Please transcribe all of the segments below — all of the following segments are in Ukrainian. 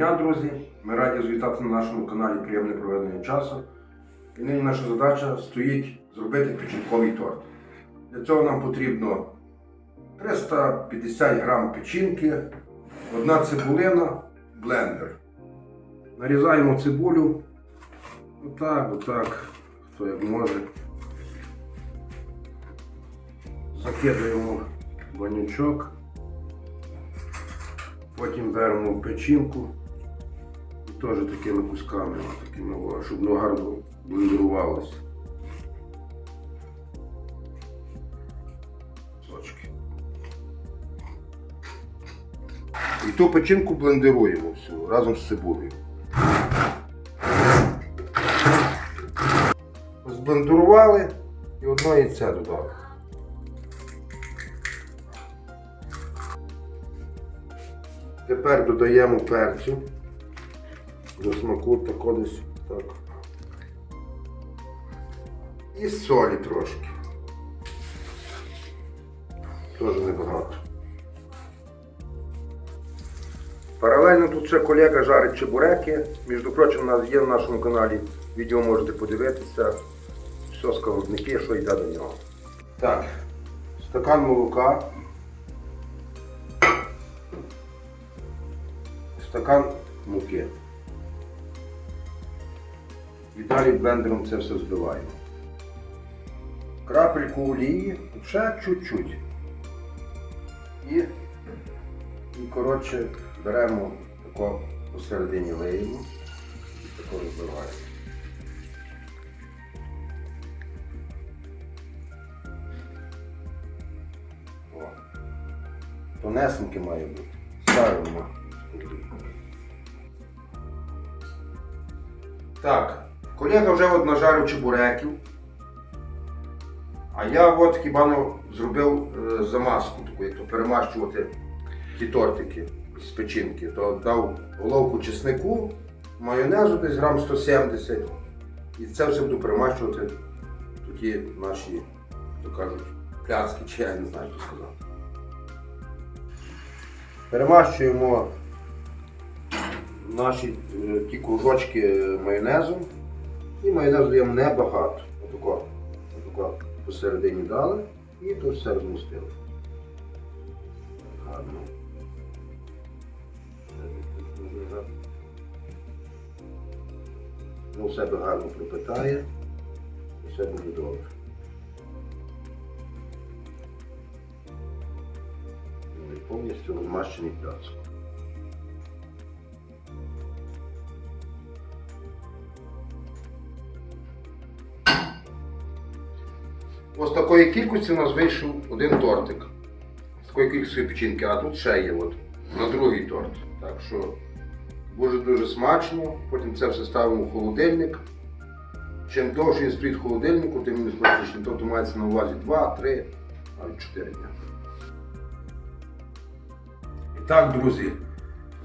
дня, друзі! Ми раді звітати на нашому каналі Приємне проведення часу. І нині наша задача стоїть зробити печінковий торт. Для цього нам потрібно 350 грам печінки, одна цибулина, блендер. Нарізаємо цибулю. Отак, отак, хто як може. Закидаємо банячок. Потім беремо печінку теж такими кусками, такими, щоб воно гарно блендерувалося. І ту печінку блендеруємо всю разом з цибулею. Зблендерували і одне яйце додали. Тепер додаємо перцю до смаку тако десь так. І солі трошки. Теж небагато. Паралельно тут ще колега жарить чебуреки. Між прочим, у нас є на нашому каналі відео можете подивитися. Все сковородники, що йде до нього. Так, стакан молока. стакан муки. І далі блендером це все збиваємо. Крапельку олії, ще чуть-чуть. І, і коротше, беремо тако посередині леємо і тако розбиваємо. О. Має бути. Ставимо. Так, колега вже от нажарив чебуреків. А я от хіба не зробив е, замазку таку, як то перемащувати ті тортики з печінки. То дав головку чеснику, майонезу десь грам 170. І це все буду перемащувати в наші, то кажуть, пляцки, чи я не знаю, що сказати. Перемащуємо наші е, ті кружочки майонезу. І майонезу даємо небагато. Отако, отако посередині дали і то все розмістили. Гарно. Ну, в себе гарно пропитає і все буде добре. Повністю розмащений пляцок. Ось такої кількості у нас вийшов один тортик. З такої кількості печінки, а тут ще є от, на другий торт. Так що дуже-дуже смачно. Потім це все ставимо в холодильник. Чим довше він стоїть в холодильнику, тим він смачніше. Тобто мається на увазі 2, 3, навіть 4 дня. І так, друзі,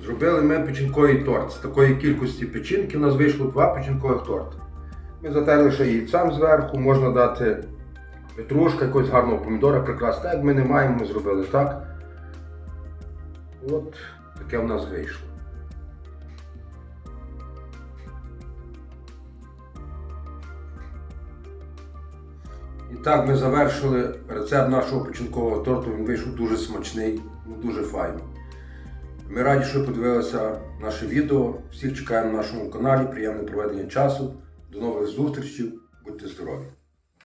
зробили ми печінковий торт. З такої кількості печінки у нас вийшло два печінкових торти. Ми затерли ще яйцем зверху, можна дати петрушка, якогось гарного помідора, прекрасно. Як ми не маємо, ми зробили так. От таке в нас вийшло. І так ми завершили рецепт нашого печінкового торту. Він вийшов дуже смачний, ну, дуже файний. Ми раді, що подивилися наше відео. Всіх чекаємо на нашому каналі. Приємне проведення часу. До нових зустрічей. Будьте здорові!